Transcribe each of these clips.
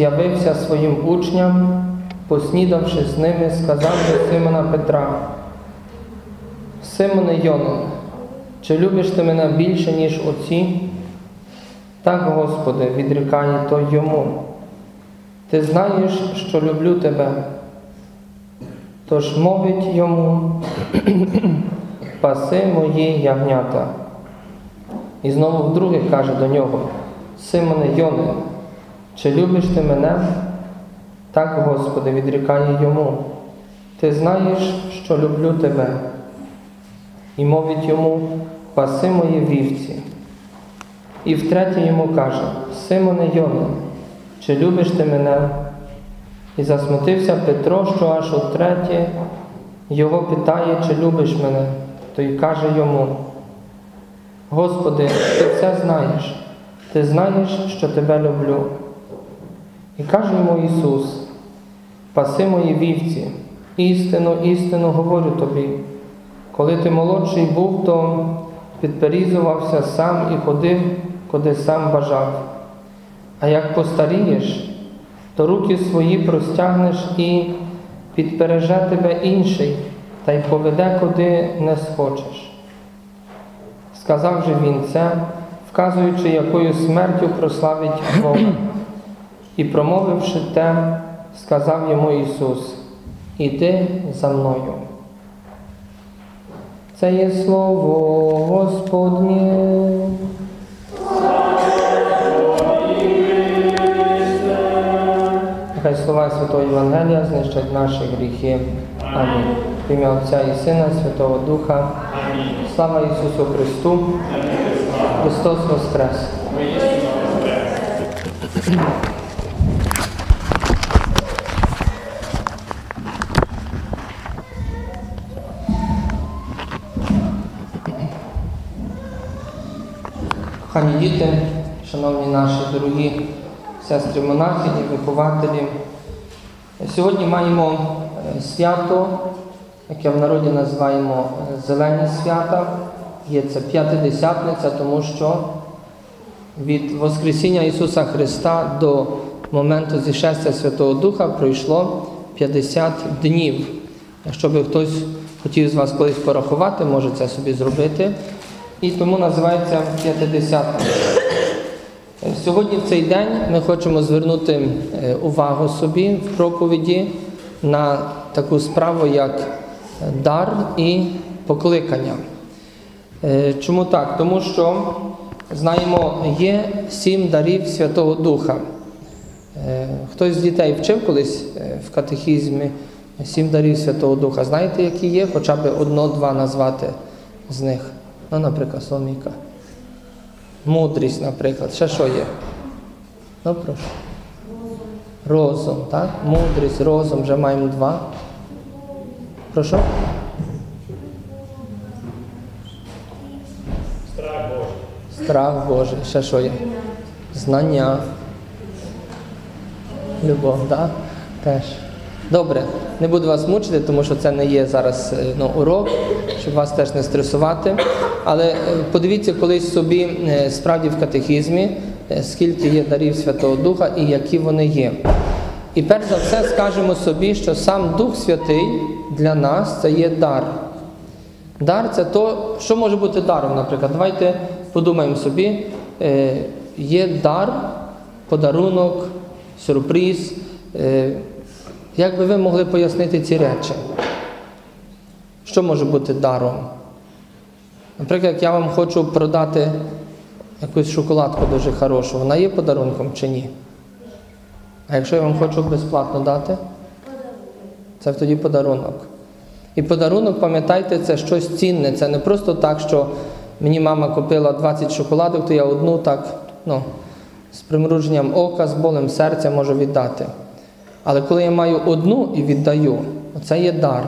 з'явився своїм учням, поснідавши з ними, сказав до Симона Петра, Симоне Йонин, чи любиш ти мене більше, ніж оці? Так, Господи, відрікає той йому. Ти знаєш, що люблю тебе. Тож мовить йому, паси мої ягнята. І знову вдруге каже до нього, Симоне Йоне, чи любиш ти мене? Так, Господи, відрікає йому. Ти знаєш, що люблю тебе. І мовить йому, паси мої вівці. І втретє йому каже, Симоне Йоне, чи любиш ти мене? І засмутився Петро, що аж утретє його питає, чи любиш мене, то й каже йому, Господи, ти все знаєш, ти знаєш, що тебе люблю. І каже йому Ісус, паси мої вівці, істину, істину говорю тобі. Коли ти молодший був, то підперізувався сам і ходив, куди сам бажав. А як постарієш, то руки свої простягнеш і підпереже тебе інший, та й поведе, куди не схочеш. Сказав же він це, вказуючи, якою смертю прославить Бога. І, промовивши те, сказав йому Ісус, Іди за мною. Це є слово Господнє. Нехай слова Святого Євангелія знищать наші гріхи. Амінь. В ім'я Отця і Сина, Святого Духа. Слава Ісусу Христу. Христос Воскрес! Кохані діти, шановні наші дорогі сестри монахині, вихователі, сьогодні маємо е, свято, яке в народі називаємо е, Зелені свята. Є це п'ятидесятниця, тому що від Воскресіння Ісуса Христа до моменту зішестя Святого Духа пройшло 50 днів. Якщо би хтось хотів з вас колись порахувати, може це собі зробити. І тому називається п'ятидесятниця. Сьогодні в цей день ми хочемо звернути е, увагу собі в проповіді на таку справу, як дар і покликання. Е, Чому так? Тому що, знаємо, є сім дарів Святого Духа. Е, Хтось з дітей вчив колись е, в катехізмі сім дарів Святого Духа. Знаєте, які є? Хоча б одно-два назвати з них. Ну, наприклад, Соломійка. Мудрість, наприклад. Ще що є? Ну, прошу. Розум, так? Мудрість, розум, вже маємо два. Прошу? Страх Божий. Страх Божий. Ще що є? Знання. Любов, так? Теж. Добре, не буду вас мучити, тому що це не є зараз е, ну, урок, щоб вас теж не стресувати. Але е, подивіться колись собі е, справді в катехізмі, е, скільки є дарів Святого Духа і які вони є. І перш за все скажемо собі, що сам Дух Святий для нас це є дар. Дар це то, що може бути даром, наприклад. Давайте подумаємо собі, є дар, подарунок, сюрприз. Як би ви могли пояснити ці речі? Що може бути даром? Наприклад, я вам хочу продати якусь шоколадку дуже хорошу, вона є подарунком чи ні? А якщо я вам хочу безплатно дати, це тоді подарунок. І подарунок, пам'ятайте, це щось цінне. Це не просто так, що мені мама купила 20 шоколадок, то я одну так, ну, з примруженням ока, з болем серця можу віддати. Але коли я маю одну і віддаю, це є дар,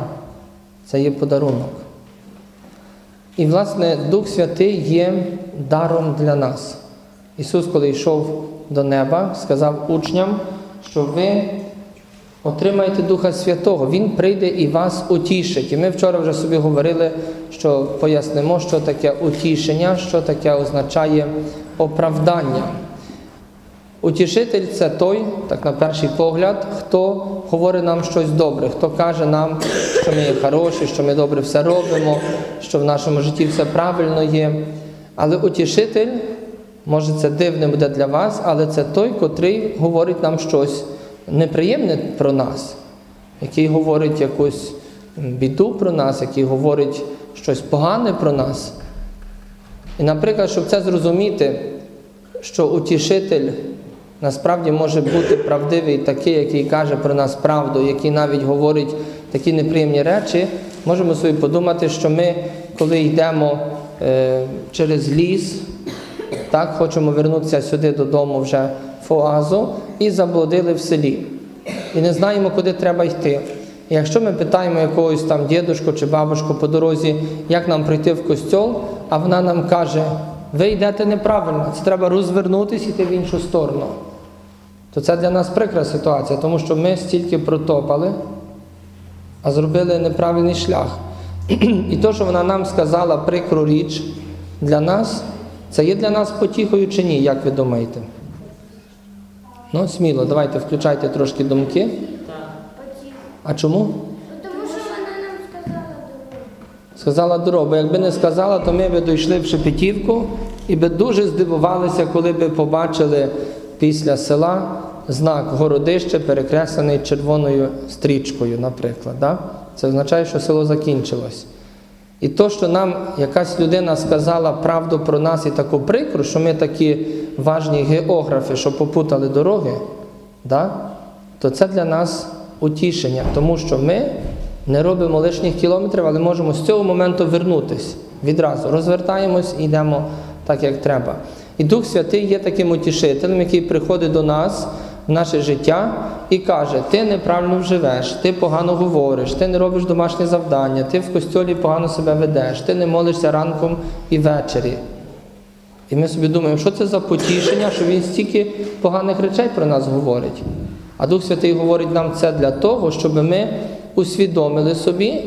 це є подарунок. І, власне, Дух Святий є даром для нас. Ісус, коли йшов до неба, сказав учням, що ви отримаєте Духа Святого, Він прийде і вас утішить. І ми вчора вже собі говорили, що пояснимо, що таке утішення, що таке означає оправдання. Утішитель це той, так на перший погляд, хто говорить нам щось добре, хто каже нам, що ми є хороші, що ми добре все робимо, що в нашому житті все правильно є. Але утішитель, може це дивне буде для вас, але це той, котрий говорить нам щось неприємне про нас, який говорить якусь біду про нас, який говорить щось погане про нас. І, наприклад, щоб це зрозуміти, що утішитель насправді може бути правдивий такий, який каже про нас правду, який навіть говорить такі неприємні речі, можемо собі подумати, що ми, коли йдемо е, через ліс, так, хочемо вернутися сюди додому вже в оазу і заблудили в селі. І не знаємо, куди треба йти. І якщо ми питаємо якогось там дідушку чи бабушку по дорозі, як нам прийти в костьол, а вона нам каже, ви йдете неправильно, це треба розвернутися і йти в іншу сторону. То це для нас прикра ситуація, тому що ми стільки протопали, а зробили неправильний шлях. І то, що вона нам сказала прикру річ для нас, це є для нас потіхою чи ні, як ви думаєте? Ну, сміло, давайте включайте трошки думки. А чому? Тому що вона нам сказала дорогу. Сказала дорогу. Бо якби не сказала, то ми б дійшли в Шепетівку і би дуже здивувалися, коли б побачили після села знак городище перекреслений червоною стрічкою, наприклад. Да? Це означає, що село закінчилось. І то, що нам якась людина сказала правду про нас і таку прикру, що ми такі важні географи, що попутали дороги, да? то це для нас утішення, тому що ми не робимо лишніх кілометрів, але можемо з цього моменту вернутися відразу. Розвертаємось і йдемо так, як треба. І Дух Святий є таким утішителем, який приходить до нас в наше життя і каже: ти неправильно живеш, ти погано говориш, ти не робиш домашнє завдання, ти в костьолі погано себе ведеш, ти не молишся ранком і ввечері. І ми собі думаємо, що це за потішення, що він стільки поганих речей про нас говорить. А Дух Святий говорить нам це для того, щоб ми усвідомили собі,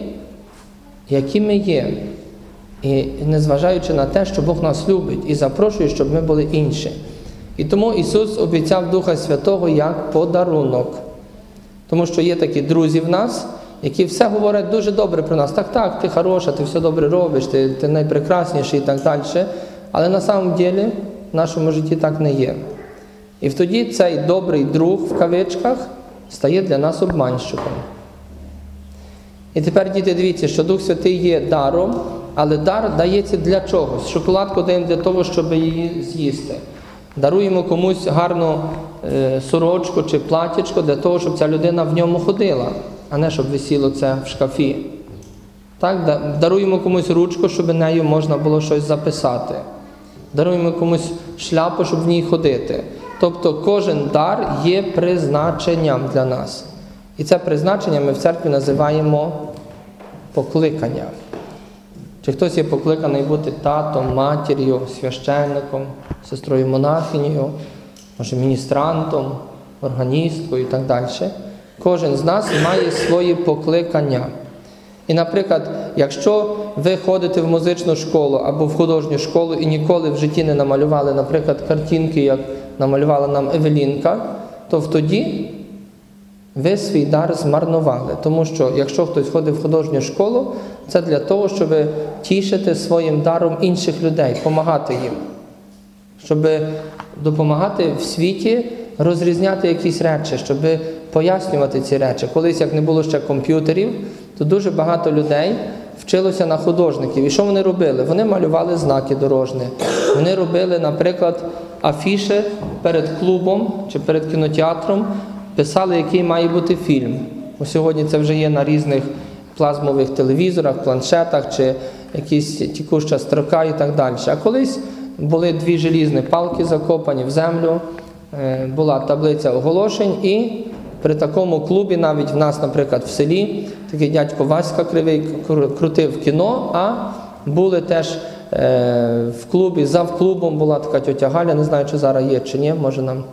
які ми є. І незважаючи на те, що Бог нас любить і запрошує, щоб ми були інші. І тому Ісус обіцяв Духа Святого як подарунок. Тому що є такі друзі в нас, які все говорять дуже добре про нас. Так, так, ти хороша, ти все добре робиш, ти, ти найпрекрасніший і так далі. Але на самом ділі в нашому житті так не є. І тоді цей добрий друг в кавичках стає для нас обманщиком. І тепер, діти, дивіться, що Дух Святий є даром, але дар дається для чогось. Шоколадку даємо для того, щоб її з'їсти. Даруємо комусь гарну е, сорочку чи платічко для того, щоб ця людина в ньому ходила, а не щоб висіло це в шкафі. Так, Даруємо комусь ручку, щоб нею можна було щось записати. Даруємо комусь шляпу, щоб в ній ходити. Тобто кожен дар є призначенням для нас. І це призначення ми в церкві називаємо покликання. Чи хтось є покликаний бути татом, матір'ю, священником, сестрою монахинею, може міністрантом, органісткою і так далі. Кожен з нас має свої покликання. І, наприклад, якщо ви ходите в музичну школу або в художню школу і ніколи в житті не намалювали, наприклад, картинки, як намалювала нам Евелінка, то тоді ви свій дар змарнували. Тому що якщо хтось ходить в художню школу, це для того, щоб тішити своїм даром інших людей, допомагати їм. Щоб допомагати в світі розрізняти якісь речі, щоб пояснювати ці речі. Колись, як не було ще комп'ютерів, то дуже багато людей вчилося на художників. І що вони робили? Вони малювали знаки дорожні. Вони робили, наприклад, афіши перед клубом чи перед кінотеатром, писали, який має бути фільм. Ось сьогодні це вже є на різних плазмових телевізорах, планшетах чи якісь тікуща строка і так далі. А колись були дві желізні палки закопані в землю, е, була таблиця оголошень, і при такому клубі, навіть в нас, наприклад, в селі, такий дядько Васька Кривий кру- крутив кіно, а були теж е, в клубі, за клубом була така тьотя Галя, не знаю, чи зараз є чи ні, може нам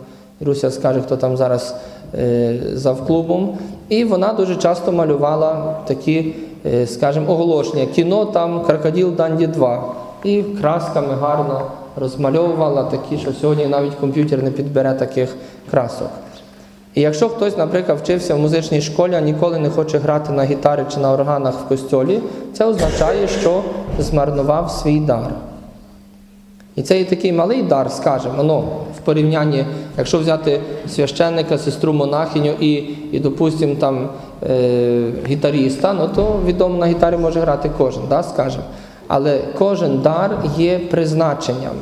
Руся скаже, хто там зараз е, за клубом. І вона дуже часто малювала такі, е, скажімо, оголошення. Кіно там Крокодил Данді 2. І красками гарно розмальовувала такі, що сьогодні навіть комп'ютер не підбере таких красок. І якщо хтось, наприклад, вчився в музичній школі, а ніколи не хоче грати на гітарі чи на органах в костьолі, це означає, що змарнував свій дар. І це є такий малий дар, скажімо, ну, в порівнянні, якщо взяти священника, сестру монахиню і, і допустимо, там, е, гітаріста, ну, то відомо на гітарі може грати кожен, да, скажімо. Але кожен дар є призначенням.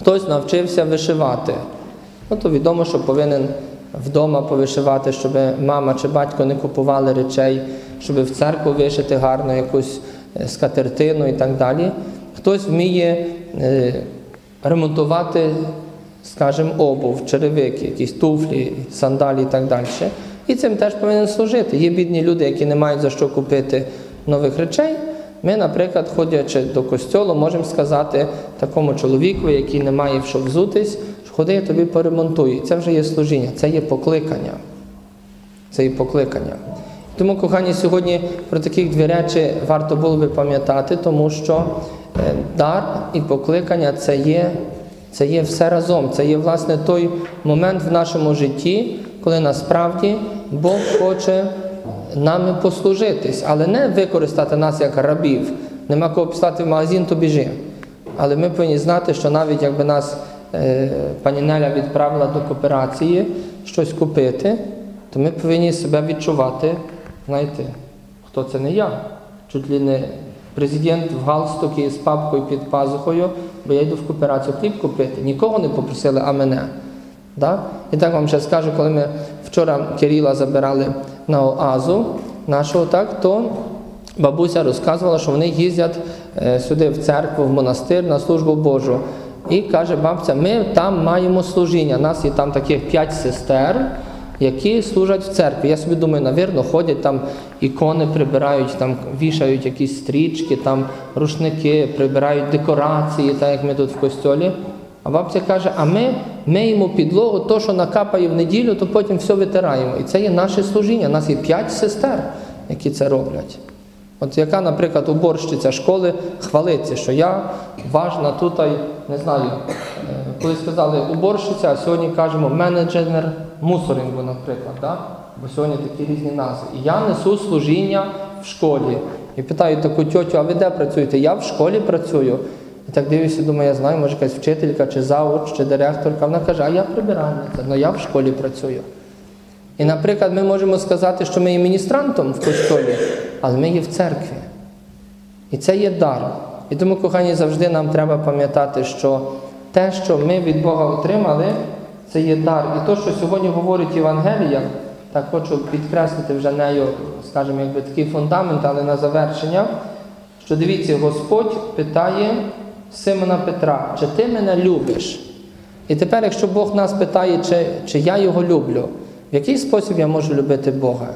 Хтось навчився вишивати. Ну, то відомо, що повинен вдома повишивати, щоб мама чи батько не купували речей, щоб в церкву вишити гарно якусь е, скатертину і так далі. Хтось вміє ремонтувати, скажімо, обув, черевики, якісь туфлі, сандалі і так далі. І цим теж повинен служити. Є бідні люди, які не мають за що купити нових речей. Ми, наприклад, ходячи до костьолу, можемо сказати такому чоловікові, який не має в що взутись, ходи, я тобі поремонтую. Це вже є служіння, це є покликання. Це є покликання. Тому, кохані, сьогодні про таких дві речі варто було би пам'ятати, тому що е, дар і покликання це є, це є все разом. Це є, власне, той момент в нашому житті, коли насправді Бог хоче нами послужитись, але не використати нас як рабів. Нема кого післати в магазин, то біжи. Але ми повинні знати, що навіть якби нас е, пані Неля відправила до кооперації щось купити, то ми повинні себе відчувати, знаєте, хто це не я. Чуть ли не президент в галстукі з папкою під пазухою, бо я йду в кооперацію хліб купити. Нікого не попросили, а мене. Да? І так вам ще скажу, коли ми вчора Кирила забирали на Оазу нашого, так, то бабуся розказувала, що вони їздять е, сюди в церкву, в монастир на службу Божу. І каже бабця, ми там маємо служіння. Нас є там таких п'ять сестер, які служать в церкві. Я собі думаю, навірно, ходять там ікони прибирають, там вішають якісь стрічки, там рушники, прибирають декорації, так як ми тут в костьолі. А бабця каже, а ми миємо підлогу, то, що накапає в неділю, то потім все витираємо. І це є наше служіння. У нас є п'ять сестер, які це роблять. От яка, наприклад, уборщиця школи хвалиться, що я важна тут, не знаю, коли сказали уборщиця, а сьогодні кажемо менеджер мусорингу, наприклад. Да? Бо сьогодні такі різні назви. І я несу служіння в школі. І питаю таку тьотю, а ви де працюєте? Я в школі працюю. І так дивлюся, думаю, я знаю, може якась вчителька, чи завуч, чи директорка. Вона каже, а я прибиральниця, але я в школі працюю. І, наприклад, ми можемо сказати, що ми є міністрантом в костолі, але ми є в церкві. І це є дар. І тому, кохані, завжди нам треба пам'ятати, що те, що ми від Бога отримали, це є дар. І те, що сьогодні говорить Євангелія, так хочу підкреслити вже нею, скажімо, якби такий фундамент, але на завершення, що дивіться, Господь питає Симона Петра, чи ти мене любиш? І тепер, якщо Бог нас питає, чи, чи я його люблю, в який спосіб я можу любити Бога?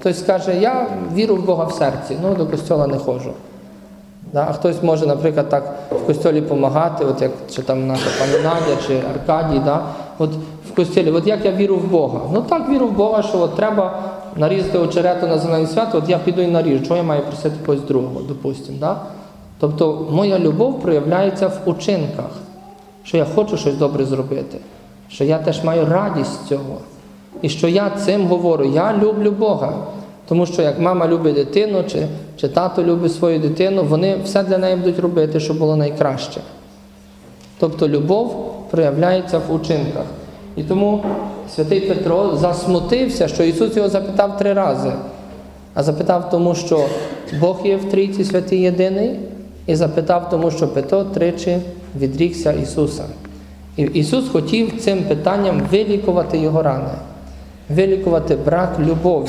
Хтось скаже, я віру в Бога в серці, ну до костьола не ходжу. Да? А хтось може, наприклад, так в костьолі допомагати, от як чи там наша пані Надя, чи Аркадій, да? от в костьолі, от як я вірю в Бога. Ну так віру в Бога, що от треба нарізати очерету на зелене свято, от я піду і наріжу, чого я маю просити когось другого, допустимо. Да? Тобто моя любов проявляється в учинках, що я хочу щось добре зробити, що я теж маю радість цього. І що я цим говорю, я люблю Бога. Тому що як мама любить дитину, чи, чи тато любить свою дитину, вони все для неї будуть робити, щоб було найкраще. Тобто любов проявляється в учинках. І тому святий Петро засмутився, що Ісус його запитав три рази. А запитав тому, що Бог є в трійці святий єдиний, і запитав тому, що Петро тричі відрікся Ісуса. І Ісус хотів цим питанням вилікувати його рани, вилікувати брак любові,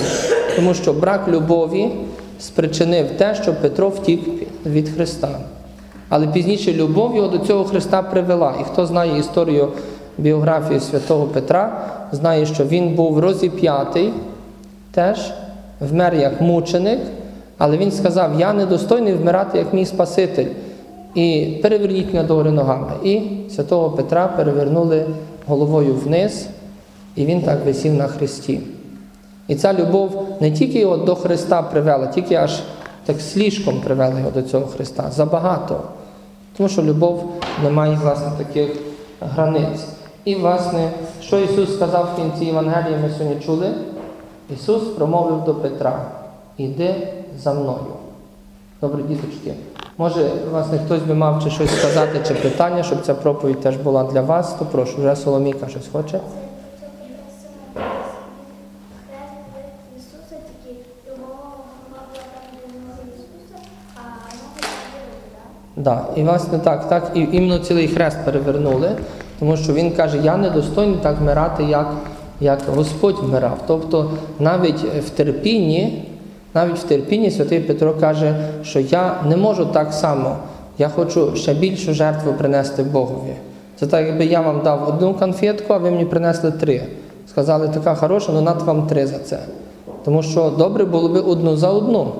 тому що брак любові спричинив те, що Петро втік від Христа. Але пізніше любов його до цього Христа привела. І хто знає історію біографії святого Петра, знає, що він був розіп'ятий, теж вмер як мученик, але він сказав: Я недостойний вмирати як мій Спаситель. і переверніть мене догори ногами. І святого Петра перевернули головою вниз, і він так висів на хресті. І ця любов не тільки його до Христа привела, тільки аж так слишком привела його до цього Христа. Забагато. Тому що любов не має, власне, таких границь. І, власне, що Ісус сказав в кінці Євангелії, ми сьогодні чули? Ісус промовив до Петра: Іди за мною. Добре, діточки. Може, власне, хтось би мав чи щось сказати, чи питання, щоб ця проповідь теж була для вас, то прошу, вже Соломійка щось хоче. Ісуса тільки його голова була там, де ноги Ісуса, а ноги ходили, так? Да, і власне так, так, і іменно цілий хрест перевернули, тому що він каже, я недостойний так вмирати, як, як Господь вмирав. Тобто навіть в терпінні, навіть в терпінні святий Петро каже, що я не можу так само, я хочу ще більшу жертву принести Богові. Це так, якби я вам дав одну конфетку, а ви мені принесли три. Сказали, така хороша, ну над вам три за це. Тому що добре було би одну за одну.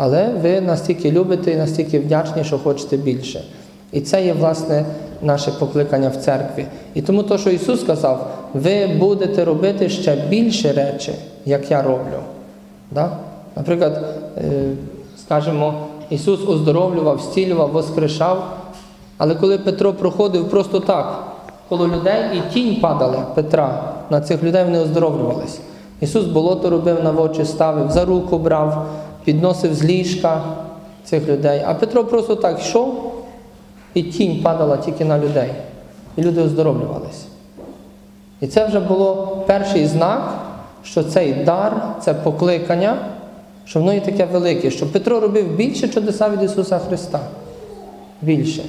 Але ви настільки любите і настільки вдячні, що хочете більше. І це є, власне, наше покликання в церкві. І тому то, що Ісус сказав, ви будете робити ще більше речі, як я роблю. Да? Наприклад, е, скажімо, Ісус оздоровлював, зцілював, воскрешав, але коли Петро проходив просто так, коло людей, і тінь падала Петра, на цих людей вони оздоровлювались. Ісус болото робив на очі ставив, за руку брав, підносив з ліжка цих людей. А Петро просто так йшов, і тінь падала тільки на людей. І люди оздоровлювалися. І це вже було перший знак, що цей дар, це покликання, що воно є таке велике, що Петро робив більше чудеса від Ісуса Христа. Більше.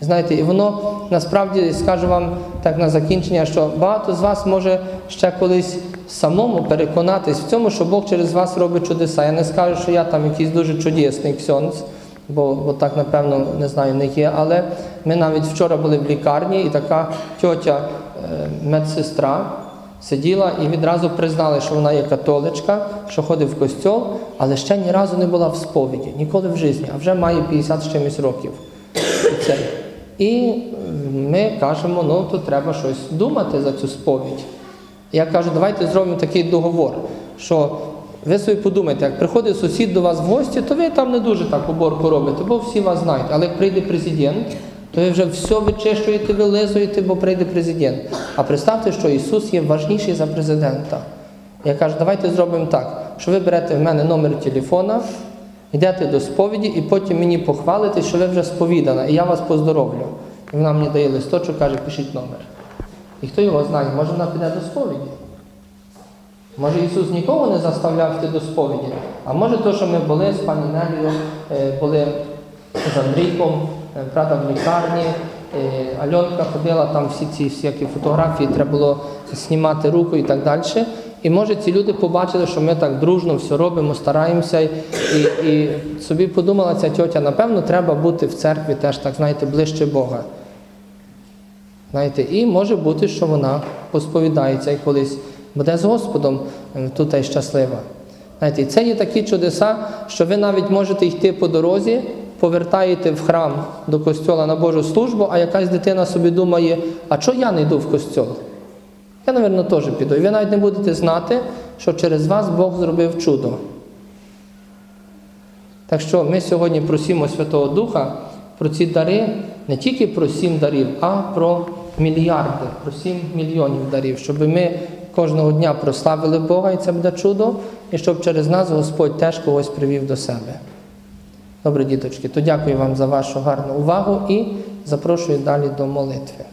Знаєте, і воно насправді скажу вам так на закінчення, що багато з вас може ще колись самому переконатись в цьому, що Бог через вас робить чудеса. Я не скажу, що я там якийсь дуже чудесний ксьонц, бо, бо так, напевно, не знаю, не є. Але ми навіть вчора були в лікарні, і така тьотя, е, медсестра, сиділа і відразу признала, що вона є католичка, що ходить в костьол, але ще ні разу не була в сповіді, ніколи в житті, а вже має 50 з чимось років. І ми кажемо, ну то треба щось думати за цю сповідь. Я кажу, давайте зробимо такий договор, що ви собі подумайте, як приходить сусід до вас в гості, то ви там не дуже так уборку робите, бо всі вас знають. Але як прийде президент, то ви вже все вичищуєте, вилизуєте, бо прийде президент. А представте, що Ісус є важніший за президента. Я кажу, давайте зробимо так, що ви берете в мене номер телефона, йдете до сповіді і потім мені похвалите, що ви вже сповідана, і я вас поздоровлю. І вона мені дає листочок, каже, пишіть номер. І хто його знає, може вона піде до сповіді. Може Ісус нікого не заставляв йти до сповіді, а може то, що ми були з пані Нелією, е, були з Андрійком, е, правда, в лікарні, е, Альонка ходила, там всі ці всякі фотографії, треба було знімати руку і так далі. І може ці люди побачили, що ми так дружно все робимо, стараємося, і, і собі подумала ця тьотя, напевно, треба бути в церкві теж так, знаєте, ближче Бога. Знаєте, і може бути, що вона посповідається і колись буде з Господом е, тут і щаслива. Знаєте, і це є такі чудеса, що ви навіть можете йти по дорозі, повертаєте в храм до костьола на Божу службу, а якась дитина собі думає, а чого я не йду в костьол? Я, мабуть, теж піду. І ви навіть не будете знати, що через вас Бог зробив чудо. Так що ми сьогодні просимо Святого Духа про ці дари, не тільки про сім дарів, а про мільярди, про сім мільйонів дарів, щоб ми кожного дня прославили Бога, і це буде чудо, і щоб через нас Господь теж когось привів до себе. Добре, діточки, то дякую вам за вашу гарну увагу і запрошую далі до молитви.